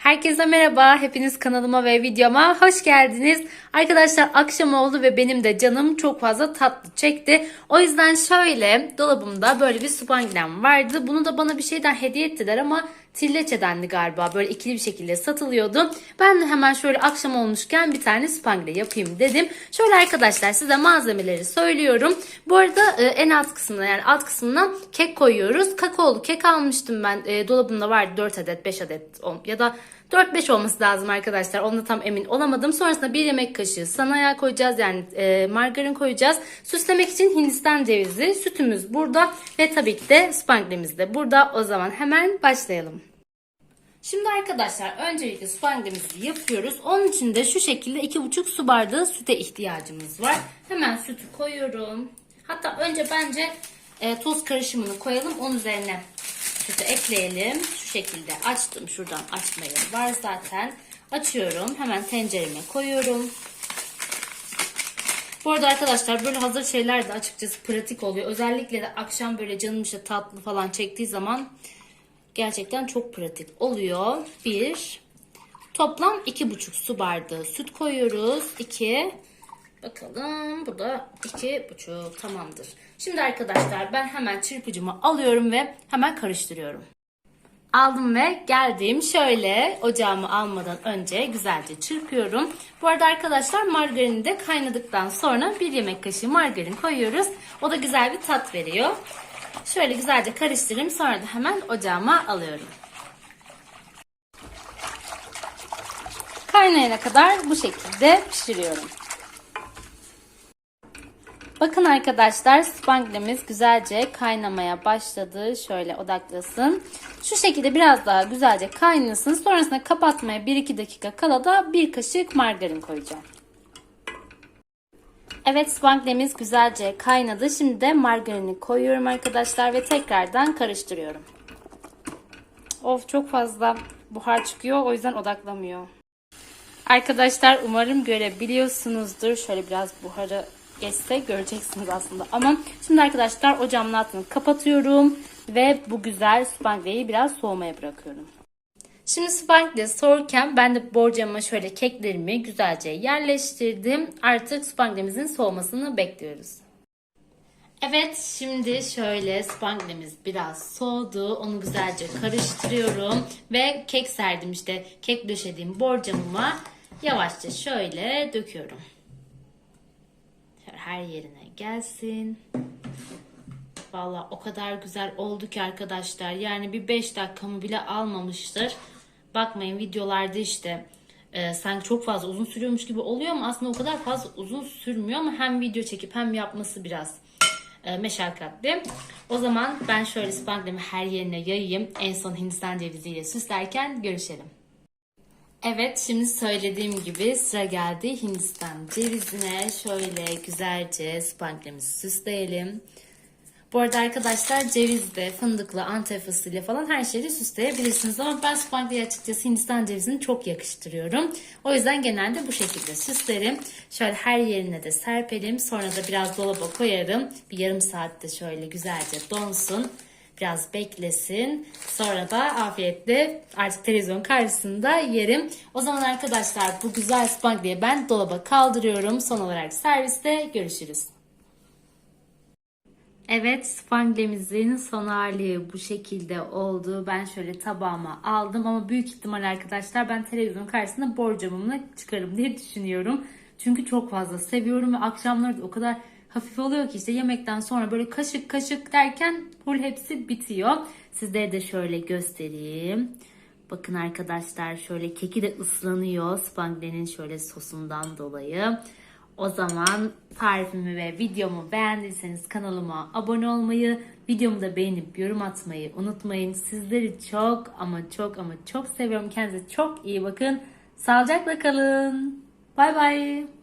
Herkese merhaba. Hepiniz kanalıma ve videoma hoş geldiniz. Arkadaşlar akşam oldu ve benim de canım çok fazla tatlı çekti. O yüzden şöyle dolabımda böyle bir spanglem vardı. Bunu da bana bir şeyden hediye ettiler ama Trilleçe'dendi galiba. Böyle ikili bir şekilde satılıyordu. Ben de hemen şöyle akşam olmuşken bir tane spangle yapayım dedim. Şöyle arkadaşlar size malzemeleri söylüyorum. Bu arada e, en alt kısmına yani alt kısmına kek koyuyoruz. Kakaolu kek almıştım ben. E, dolabımda vardı 4 adet 5 adet ya da 4-5 olması lazım arkadaşlar. Onda tam emin olamadım. Sonrasında bir yemek kaşığı sanaya koyacağız. Yani e, margarin koyacağız. Süslemek için Hindistan cevizi. Sütümüz burada. Ve tabii ki de spanglemiz de burada. O zaman hemen başlayalım. Şimdi arkadaşlar öncelikle spanglemizi yapıyoruz. Onun için de şu şekilde 2,5 su bardağı süte ihtiyacımız var. Hemen sütü koyuyorum. Hatta önce bence e, toz karışımını koyalım. Onun üzerine sütü ekleyelim. Şu şekilde açtım. Şuradan açma yeri var zaten. Açıyorum. Hemen tencereme koyuyorum. Bu arada arkadaşlar böyle hazır şeyler de açıkçası pratik oluyor. Özellikle de akşam böyle canım işte tatlı falan çektiği zaman gerçekten çok pratik oluyor. Bir, toplam iki buçuk su bardağı süt koyuyoruz. İki, bakalım bu da iki buçuk tamamdır. Şimdi arkadaşlar ben hemen çırpıcımı alıyorum ve hemen karıştırıyorum. Aldım ve geldim. Şöyle ocağımı almadan önce güzelce çırpıyorum. Bu arada arkadaşlar margarini de kaynadıktan sonra bir yemek kaşığı margarin koyuyoruz. O da güzel bir tat veriyor. Şöyle güzelce karıştırayım. Sonra da hemen ocağıma alıyorum. Kaynayana kadar bu şekilde pişiriyorum. Bakın arkadaşlar spanglemiz güzelce kaynamaya başladı. Şöyle odaklasın. Şu şekilde biraz daha güzelce kaynasın. Sonrasında kapatmaya 1-2 dakika kala da bir kaşık margarin koyacağım. Evet spanglemiz güzelce kaynadı. Şimdi de margarini koyuyorum arkadaşlar ve tekrardan karıştırıyorum. Of çok fazla buhar çıkıyor o yüzden odaklamıyor. Arkadaşlar umarım görebiliyorsunuzdur. Şöyle biraz buharı geçse göreceksiniz aslında. Ama şimdi arkadaşlar ocağımın altını kapatıyorum ve bu güzel spangleyi biraz soğumaya bırakıyorum. Şimdi spangle soğurken ben de borcama şöyle keklerimi güzelce yerleştirdim. Artık spanglemizin soğumasını bekliyoruz. Evet şimdi şöyle spanglemiz biraz soğudu. Onu güzelce karıştırıyorum. Ve kek serdim işte kek döşediğim borcamıma yavaşça şöyle döküyorum. Her yerine gelsin. Valla o kadar güzel oldu ki arkadaşlar. Yani bir 5 dakikamı bile almamıştır. Bakmayın videolarda işte e, sanki çok fazla uzun sürüyormuş gibi oluyor ama aslında o kadar fazla uzun sürmüyor ama hem video çekip hem yapması biraz e, meşakkatli. O zaman ben şöyle spanglemi her yerine yayayım. En son Hindistan ceviziyle süslerken görüşelim. Evet şimdi söylediğim gibi sıra geldi Hindistan cevizine. Şöyle güzelce spanglemizi süsleyelim. Bu arada arkadaşlar cevizde, fındıklı, antep fıstığıyla falan her şeyi süsleyebilirsiniz. Ama ben spangleyi açıkçası Hindistan cevizini çok yakıştırıyorum. O yüzden genelde bu şekilde süslerim. Şöyle her yerine de serpelim. Sonra da biraz dolaba koyarım. Bir yarım saatte şöyle güzelce donsun. Biraz beklesin. Sonra da afiyetle artık televizyon karşısında yerim. O zaman arkadaşlar bu güzel spangleyi ben dolaba kaldırıyorum. Son olarak serviste görüşürüz. Evet spanglemizin son hali bu şekilde oldu. Ben şöyle tabağıma aldım ama büyük ihtimal arkadaşlar ben televizyon karşısında borcamımla çıkarım diye düşünüyorum. Çünkü çok fazla seviyorum ve akşamları da o kadar hafif oluyor ki işte yemekten sonra böyle kaşık kaşık derken full hepsi bitiyor. Sizlere de şöyle göstereyim. Bakın arkadaşlar şöyle keki de ıslanıyor spanglenin şöyle sosundan dolayı. O zaman tarifimi ve videomu beğendiyseniz kanalıma abone olmayı, videomu da beğenip yorum atmayı unutmayın. Sizleri çok ama çok ama çok seviyorum. Kendinize çok iyi bakın. Sağlıcakla kalın. Bay bay.